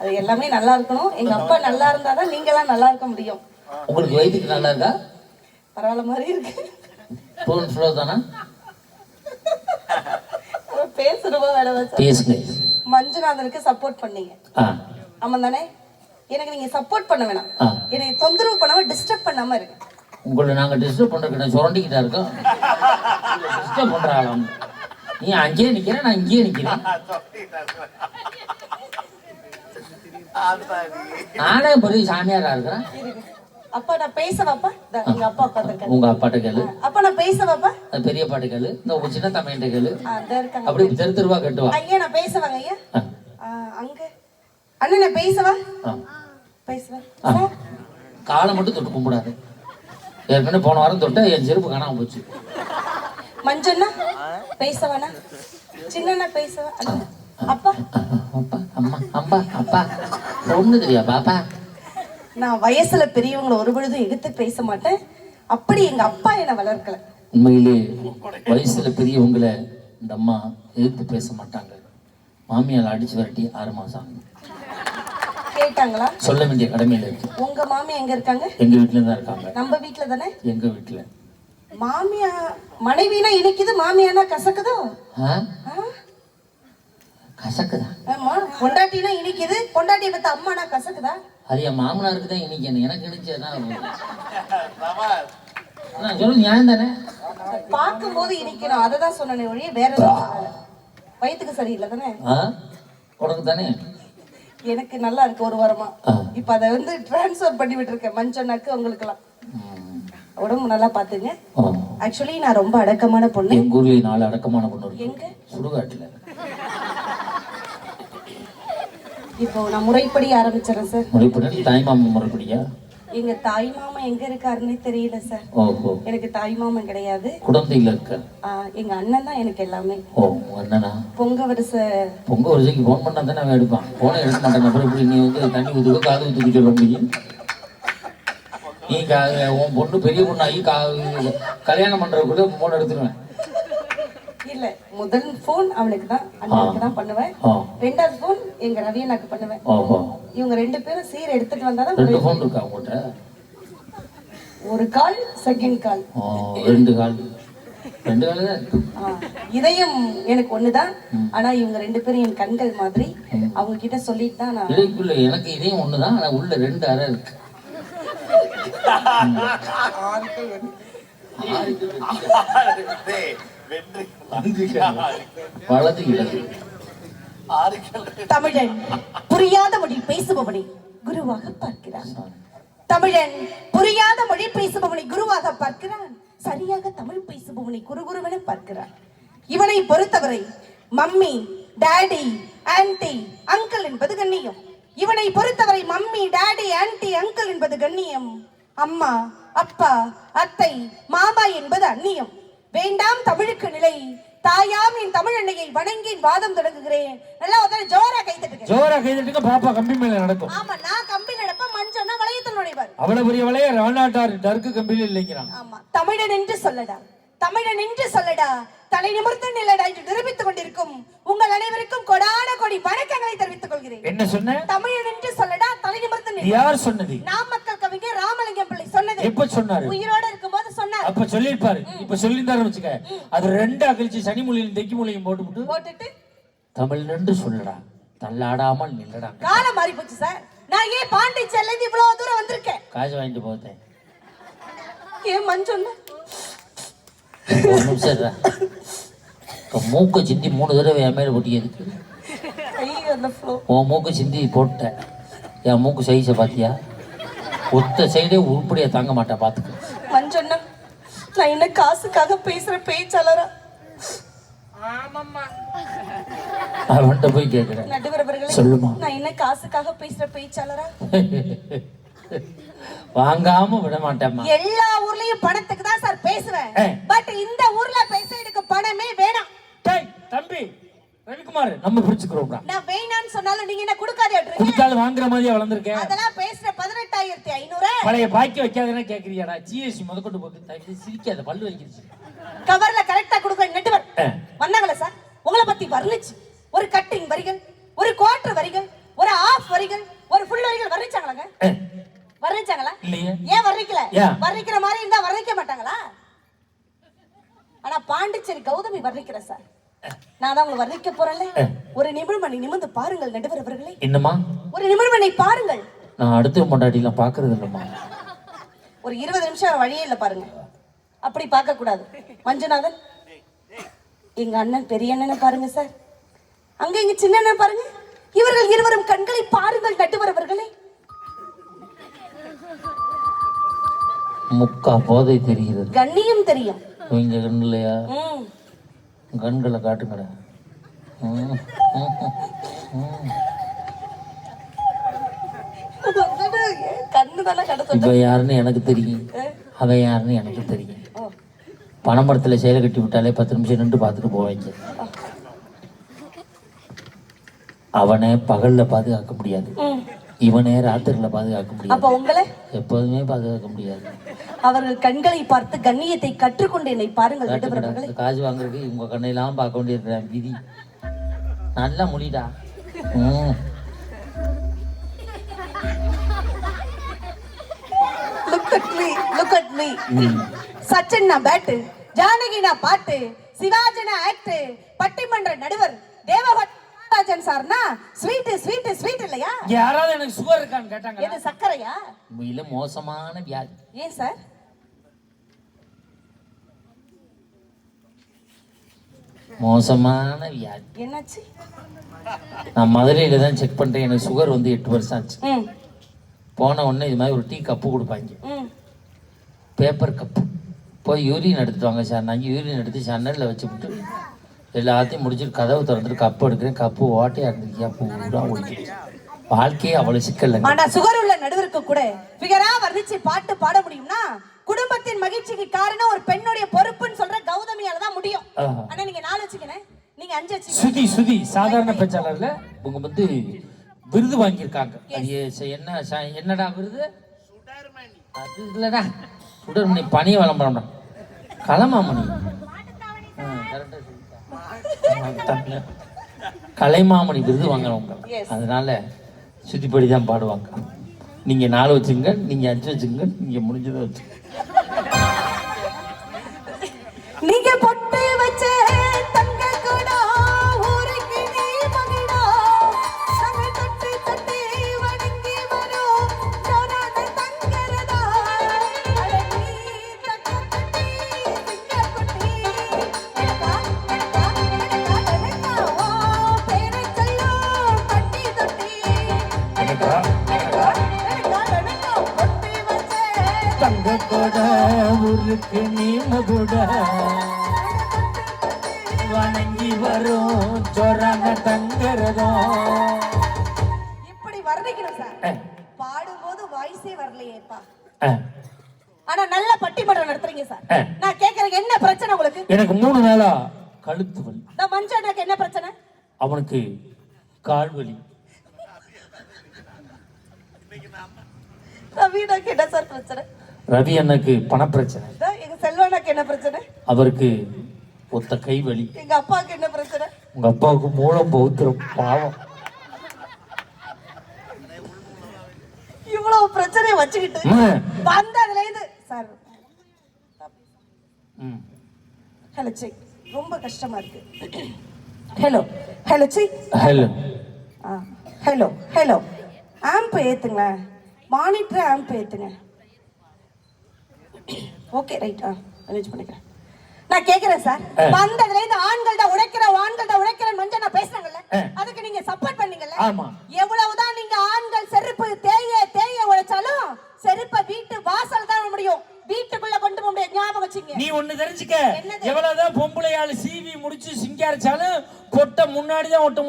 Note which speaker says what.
Speaker 1: அது எல்லாமே நல்லா இருக்கணும். எங்க அப்பா நல்லா இருந்தாதான் நீங்க எல்லாம் நல்லா இருக்க முடியும்.
Speaker 2: உங்களுக்கு வயிற்றுக்கு நல்லா இருக்கா?
Speaker 1: பரவாயில்ல மாதிரி இருக்கு.
Speaker 2: ஃபுல் ஃப்ளோ தானே?
Speaker 1: பேசுறவோ வேலை
Speaker 2: பேசுங்க.
Speaker 1: மஞ்சுநாதனுக்கு சப்போர்ட் பண்ணீங்க. ஆமா தானே? எனக்கு நீங்க சப்போர்ட் பண்ண வேணாம். என்னை தொந்தரவு பண்ணாம டிஸ்டர்ப் பண்ணாம இருக்கு
Speaker 2: உங்களை நாங்கள் டிஸ்டர்ப் பண்ணுறதுக்கு நான் சுரண்டிக்கிட்டா இருக்கோம்? டிஸ்டர்ப் பண்ணுறாங்க நீ அங்கேயே நிற்கிறேன் நான் இங்கேயே நிற்கிறேன் நானே பெரிய சாமியாரா இருக்கிறேன்.
Speaker 1: இருக்கு. அப்பா நான் பேசவாப்பா இதா, எங்க அப்பா உட்காந்துருக்காரு
Speaker 2: உங்க அப்பாட்ட கேளு.
Speaker 1: அப்பா நான் பேசவாப்பா
Speaker 2: அது பெரிய பாட்டு கேளு. இந்த உங்க சின்ன தமையிட்ட கேளு. அப்படி தெரு தெருவா கட்டுவா.
Speaker 1: ஐயா நான் பேசவாங்க ஐயா. அங்க. அண்ணன் நான் பேசவா. சார்
Speaker 2: காலை மட்டும் தொட்டு கும்பிடாது. ஏற்கனவே போன வாரம் தொட்ட என் செருப்பு காணாம போச்சு.
Speaker 1: மஞ்சண்ணா? பேசவானா சின்னண்ணா பேசவா அப்பா?
Speaker 2: அப்பா அம்மா அம்மா அப்பா. ஒண்ணு தெரியா பாப்பா?
Speaker 1: நான் வயசுல பெரியவங்களை ஒரு பொழுதும் எதிர்த்து பேச மாட்டேன். அப்படி எங்க அப்பா என்னை வளர்க்கல.
Speaker 2: உண்மையிலே வயசுல பெரியவங்களை இந்த அம்மா எதிர்த்து பேச மாட்டாங்க. மாமியால் அடிச்சு விரட்டி ஆறு மாசம் ஆகுது.
Speaker 1: கேட்டாங்களா?
Speaker 2: சொல்ல வேண்டிய கடமையில இருக்கு.
Speaker 1: உங்க மாமி எங்க இருக்காங்க?
Speaker 2: எங்க வீட்டுல தான் இருக்காங்க.
Speaker 1: நம்ம வீட்ல தானே
Speaker 2: எங்க வீட்டுல.
Speaker 1: மாமியா மனைவினா இனிக்குது மாமியானா கசக்குதோ?
Speaker 2: கசக்குதா?
Speaker 1: ஆமா பொண்டாட்டினா இனிக்குது பொண்டாட்டியை பத்த அம்மானா கசக்குதா?
Speaker 2: அது என் மாமனாருக்கு தான் இன்னைக்கு என்ன எனக்கு நான் சொல்றது நியாயம் தானே?
Speaker 1: பார்க்கும்போது இனிக்கணும் அதை தான் சொன்னேனே ஒழிய வேற. வயித்துக்கு சரியில்லை தானே?
Speaker 2: உனக்கு தானே?
Speaker 1: எனக்கு நல்லா இருக்கு ஒரு வாரமா. இப்ப அதை வந்து டிரான்ஸ்ஃபர் பண்ணி விட்டுருக்கேன் மஞ்சனாக்கு உங்களுக்கெல்லாம்.
Speaker 2: ம்.
Speaker 1: உடம்பு நல்லா பாத்துங்க. ஆக்சுவலி நான் ரொம்ப அடக்கமான பொண்ணு.
Speaker 2: எங்க ஊர்ல நாலு அடக்கமான பொண்ணு
Speaker 1: எங்க?
Speaker 2: சுடுகாட்டுல.
Speaker 1: இப்போ நான் முறைப்படி ஆரம்பிச்சிடறேன் சார்.
Speaker 2: முறைப்படி? தாய்மாமன் முறைப்படியா?
Speaker 1: எங்க தாய் மாமா எங்க இருக்காருன்னே தெரியல சார். எனக்கு தாய் மாமன் கிடையாது.
Speaker 2: குழந்தையில இருக்க?
Speaker 1: எங்க அண்ணன் தான் எனக்கு எல்லாமே.
Speaker 2: ஓ அண்ணனா?
Speaker 1: பொங்க வருஷ
Speaker 2: பொங்க வருஷத்துக்கு ஃபோன் பண்ணா தானே எடுப்பான். ஃபோனை எடுக்க மாட்டான். அப்புறம் எப்படி நீ வந்து தண்ணி ஊற்றுக்க காது ஊற்றுக்க சொல்ல முடியும்? நீ உன் பொண்ணு பெரிய பொண்ணு ஆகி கா கல்யாணம் பண்றதுக்குள்ள ஃபோன் எடுத்துருவேன்.
Speaker 1: இல்ல முதல் ஃபோன் அவனுக்கு தான் அண்ணனுக்கு தான் பண்ணுவேன். ரெண்டாவது ஃபோன் எங்க ரவி எனக்கு பண்ணுவேன். இவங்க ரெண்டு பேரும் சீர் எடுத்துட்டு வந்தாதான்
Speaker 2: ரெண்டு ஃபோன் இருக்கா உங்கள்கிட்ட
Speaker 1: ஒரு கால் செகண்ட் கால்
Speaker 2: ரெண்டு கால். ரெண்டு கால்
Speaker 1: இதயம் எனக்கு ஒண்ணுதான். ஆனா இவங்க ரெண்டு பேரும் என் கண்கள் மாதிரி அவங்க கிட்ட சொல்லிட்டு தான் நான்
Speaker 2: எனக்கு இதையும் ஒண்ணுதான் ஆனா உள்ள ரெண்டு அறை இருக்கு.
Speaker 1: தமிழன் புரியாத மொழி பேசுபவனை குருவாக பார்க்கிறான். தமிழன் புரியாத மொழி பேசுபவனை குருவாக பார்க்கிறான். சரியாக தமிழ் பேசுபவனை குருகுருவென பார்க்கிறான். இவனை பொறுத்தவரை மம்மி டாடி ஆன்டி அங்கிள் என்பது கண்ணியம். இவனை பொறுத்தவரை மம்மி டாடி ஆன்டி அங்கிள் என்பது கண்ணியம். அம்மா அப்பா அத்தை மாமா என்பது அந்நியம். வேண்டாம் தமிழுக்கு நிலை. தாயாம் என் தமிழ் அன்னையை வணங்கி வாதம் தொடங்குகிறேன். நல்லா உதவி ஜோரா கை தட்டுங்க.
Speaker 3: ஜோரா கைதட்டுங்க பாப்பா கம்பி மேல நடக்கும்.
Speaker 1: ஆமா நான் கம்பி நடப்ப மஞ்சள்னா வளையத்தில் நுழைவார்.
Speaker 3: அவ்வளவு பெரிய வளைய ராணாட்டார் டர்க்கு கம்பியில இல்லைங்கிறான்.
Speaker 1: ஆமா தமிழன் என்று சொல்லடா. தமிழன் என்று சொல்லடா. தலை நிமிர்ந்து என்று நிரூபித்துக் கொண்டிருக்கும் உங்கள் அனைவருக்கும் கொடான கொடி வணக்கங்களை தெரிவித்துக் கொள்கிறேன்.
Speaker 3: என்ன சொன்ன?
Speaker 1: தமிழன் என்று சொல்லடா தலை நிமிர்ந்து
Speaker 3: யார் சொன்னது?
Speaker 1: நாமக்கல் கவிஞர் ராமலிங்கம் பிள்ளை சொன்னது.
Speaker 3: எப்ப சொன்னாரு?
Speaker 1: உயிரோட இருக்கும்போது சொன்னார்.
Speaker 3: அப்ப சொல்லிருப்பாரு இப்ப சொல்லியிருந்தாரு வச்சுக்க அது ரெண்டா கழிச்சு சனி மொழியும் தெக்கி மொழியும் போட்டுவிட்டு
Speaker 1: போட்டுட்டு?
Speaker 2: தமிழ் நின்று சொல்லடா. தள்ளாடாமல் நில்லடா.
Speaker 1: காலம் மாறி போச்சு சார். நான் ஏன் பாண்டிச்சேரில இருந்து இவ்வளவு தூரம் வந்திருக்கேன்?
Speaker 2: காசு வாங்கிட்டு போத்தேன்
Speaker 1: ஏன் மஞ்சள்?
Speaker 2: ஒரு நிமிஷம் இருடா. இப்ப மூக்கை சிந்தி மூணு தடவை என் மேல பொட்டியதுக்கு
Speaker 1: ஐயோ அந்த ஃப்ளோ
Speaker 2: உன் மூக்கு சிந்தி போட்டேன் என் மூக்கு சைஸை பார்த்தியா ஒத்த சைடே உருப்படியா தாங்க மாட்டேன் பார்த்துக்க
Speaker 1: மஞ்சண்ணா நான் என்ன காசுக்காக பேசுற பேச்சாளரா?
Speaker 2: அவன்கிட்ட போய் கேட்குறேன்
Speaker 1: நடுவர் அவர்களே
Speaker 2: சொல்லுமா.
Speaker 1: நான் என்ன காசுக்காக பேசுற பேச்சாளரா?
Speaker 2: வாங்காம விட மாட்டேம்மா.
Speaker 1: எல்லா ஊர்லயும் பணத்துக்கு தான் சார் பேசுவேன். பட் இந்த ஊர்ல பேச எனக்கு பணமே
Speaker 3: டேய் தம்பி ரவிக்குமார் நம்ம பிரிச்சுக்கிறோம்டா
Speaker 1: நான் வேணாம்னு சொன்னாலும் நீங்க என்ன கொடுக்காதே
Speaker 3: குடித்தாலும் வாங்குற மாதிரியா வளர்ந்துருக்கேன்.
Speaker 1: அதெல்லாம் பேசுற பதினெட்டாயிரத்தி ஐநூறு.
Speaker 3: பழைய பாக்கி வைக்காதேன்னா கேக்குறியாடா ஜிஎஸ்டி முதற்கொண்டு போட்டு தயவு சிரிக்காத பல்லு வைக்கிருச்சு
Speaker 1: கவர்ல கரெக்டா கொடுக்க நெட்டுவர்
Speaker 3: ஆ.
Speaker 1: வந்தாங்களா சார் உங்களை பத்தி வர்ணிச்சு. ஒரு கட்டிங் வரிகள் ஒரு குவார்டர் வரிகள் ஒரு ஆஃப் வரிகள் ஒரு ஃபுல் வரிகள் வர்ணிச்சாங்களாங்க? வர்ணிச்சாங்களா?
Speaker 2: இல்லையே.
Speaker 1: ஏன் வர்ணிக்கல? வர்ணிக்கிற மாதிரி இருந்தா வர்ணிக்க மாட்டாங்களா? ஆனா பாண்டிச்சேரி கௌதமி வர்ணிக்கிற சார் நான் தான் உங்களை வர்ணிக்க போறேன்ல. ஒரு நிமிடம் நீ நிமிர்ந்து பாருங்கள் நடுவர் அவர்களே.
Speaker 2: என்னம்மா?
Speaker 1: ஒரு நிமிடம் நீ பாருங்கள்.
Speaker 2: நான் அடுத்த பொண்டாட்டிலாம் பாக்குறது இல்லம்மா.
Speaker 1: ஒரு இருபது நிமிஷம் வழியே இல்ல பாருங்க. அப்படி பார்க்க கூடாது. மஞ்சுநாதன் எங்க அண்ணன் பெரிய அண்ணனை பாருங்க சார். அங்க எங்க சின்ன அண்ணன் பாருங்க. இவர்கள் இருவரும் கண்களை பாருங்கள் நடுவர் அவர்களே.
Speaker 2: முக்கா போதை தெரிகிறது.
Speaker 1: கண்ணியம் தெரியும்.
Speaker 2: இவங்க கண்ணுலையா?
Speaker 1: ம்.
Speaker 2: கண்களை காட்டுங்கடா. ம், இப்ப யாருன்னு எனக்கு தெரியும். அவன் யாருன்னு எனக்கு தெரியும்.
Speaker 1: பணம்
Speaker 2: பனைமரத்துல சேலை கட்டி விட்டாலே பத்து நிமிஷம் நின்று பார்த்துட்டு போவாங்க. அவனை பகல்ல பாதுகாக்க முடியாது. இவனே ராத்திரில பாதுகாக்க முடியாது.
Speaker 1: அப்ப உங்களை?
Speaker 2: எப்போதுமே பாதுகாக்க முடியாது.
Speaker 1: அவர்கள் கண்களை பார்த்து கண்ணியத்தை கற்றுக்கொண்டு என்னை பாருங்கள்
Speaker 2: காசு வாங்குறதுக்கு உங்க கண்ணையெல்லாம் பார்க்க வேண்டியிருக்கிறேன் விதி. நல்லா முடிடா.
Speaker 1: Look at me look at me. Sachin நான் பேட்டு ஜானகி நான் பாட்டு சிவாஜி நான் ஆக்ட் பட்டிமன்ற நடுவர் தேவகராஜன் சார்னா ஸ்வீட் ஸ்வீட் ஸ்வீட் இல்லையா?
Speaker 2: யாராவது எனக்கு சுகர் இருக்கான்னு கேட்டாங்க
Speaker 1: எது சர்க்கரையா?
Speaker 2: உண்மையில மோசமான வியாதி.
Speaker 1: ஏன் சார்?
Speaker 2: மோசமான வியாதி.
Speaker 1: என்னாச்சு?
Speaker 2: நான் மதுரையில தான் செக் பண்றேன். எனக்கு சுகர் வந்து எட்டு வருஷம் ஆச்சு.
Speaker 1: ம்.
Speaker 2: போன உடனே இது மாதிரி ஒரு டீ கப்பு கொடுப்பாங்க.
Speaker 1: ம்.
Speaker 2: பேப்பர் கப்பு போய் யூரின் எடுத்துட்டு வாங்க சார். நான் யூரின் எடுத்து சன்னலில் வச்சுக்கிட்டு எல்லாத்தையும் முடிச்சுட்டு கதவு திறந்துட்டு கப்பு எடுக்கிறேன். கப்பு ஓட்டையா இருந்திருக்கியா பூரா ஒழிக்கிட்டு வாழ்க்கையே அவ்வளவு சிக்கல்
Speaker 1: ஆனா சுகர் உள்ள நடுவருக்கு கூட பிகரா வர்ணிச்சு பாட்டு பாட முடியும்னா குடும்பத்தின் மகிழ்ச்சிக்கு காரணம் ஒரு பெண்ணுடைய பொறுப்புன்னு சொல்ற கௌதமியால தான் முடியும். ஆனா நீங்க நாலு வச்சுக்கணும் நீங்க அஞ்சு வச்சுக்கணும்
Speaker 2: சுதி சுதி சாதாரண பேச்சாளர்ல இவங்க வந்து விருது வாங்கியிருக்காங்க. அது என்ன என்னடா விருது? அது இல்லடா. சுடர்மணி. பனிய விளம்பரம்டா களமாமணி சொல்லிட்டா. கலைமாமணி விருது வாங்குறவங்க. அதனால சுத்திப்படி தான் பாடுவாங்க நீங்க நாலு வச்சுங்க நீங்க அஞ்சு வச்சுங்க நீங்க முடிஞ்சதை வச்சு
Speaker 1: ஊருக்கு நீ மகுட வணங்கி வரும் ஜோரான
Speaker 2: தங்கரதம்.
Speaker 1: இப்படி வர்ணிக்கணும் சார். பாடும்போது வாய்ஸே வரலையேப்பா. ஆனா நல்ல பட்டிமன்றம் நடத்துறீங்க சார். நான் கேக்குறேன் என்ன பிரச்சனை உங்களுக்கு?
Speaker 2: எனக்கு மூணு நாளா கழுத்து வலி.
Speaker 1: இந்த மஞ்சளுக்கு என்ன பிரச்சனை?
Speaker 2: அவனுக்கு கால் வலி.
Speaker 1: ரவீனாக்கு என்ன சார் பிரச்சனை?
Speaker 2: ரவி அண்ணனுக்கு பணப்பிரச்சனை.
Speaker 1: இதோ எங்க செல்வனாக்கு என்ன பிரச்சனை?
Speaker 2: அவருக்கு ஒத்த கை வலி.
Speaker 1: எங்க அப்பாவுக்கு என்ன பிரச்சனை?
Speaker 2: உங்க அப்பாவுக்கு மூலம் பௌத்திரம் பாவம்.
Speaker 1: இவ்வளவு பிரச்சனையை வச்சுக்கிட்டு
Speaker 2: ம்.
Speaker 1: வந்ததுல இருந்து சார்
Speaker 2: ம்.
Speaker 1: ஹலோ சி ரொம்ப கஷ்டமா இருக்கு. Hello hello C
Speaker 2: hello.
Speaker 1: Hello hello. Amp ஏத்துங்க மானிட்டர் ஆம்ப் ஏத்துங்க. ஓகே ரைட் ஆ அரேஞ்ச் பண்ணிக்கிறேன் நான் கேக்குறேன் சார். வந்ததுல இருந்து ஆண்கள் தான் உழைக்கிற ஆண்கள் தான் உழைக்கிற மஞ்சள் நான் பேசுனாங்கல்ல. அதுக்கு நீங்க சப்போர்ட் பண்ணீங்கல்ல
Speaker 2: ஆமா.
Speaker 1: எவ்வளவுதான் நீங்க ஆண்கள் செருப்பு தேய தேய உழைச்சாலும் செருப்பை வீட்டு வாசல் தான் முடியும் வீட்டுக்குள்ள கொண்டு போக முடியாது ஞாபகம் வச்சுங்க
Speaker 2: நீ ஒண்ணு தெரிஞ்சுக்க? எவ்வளவுதான் பொம்பளையாள் சீவி முடிச்சு சிங்காரிச்சாலும் பொட்டை முன்னாடி தான் ஒட்ட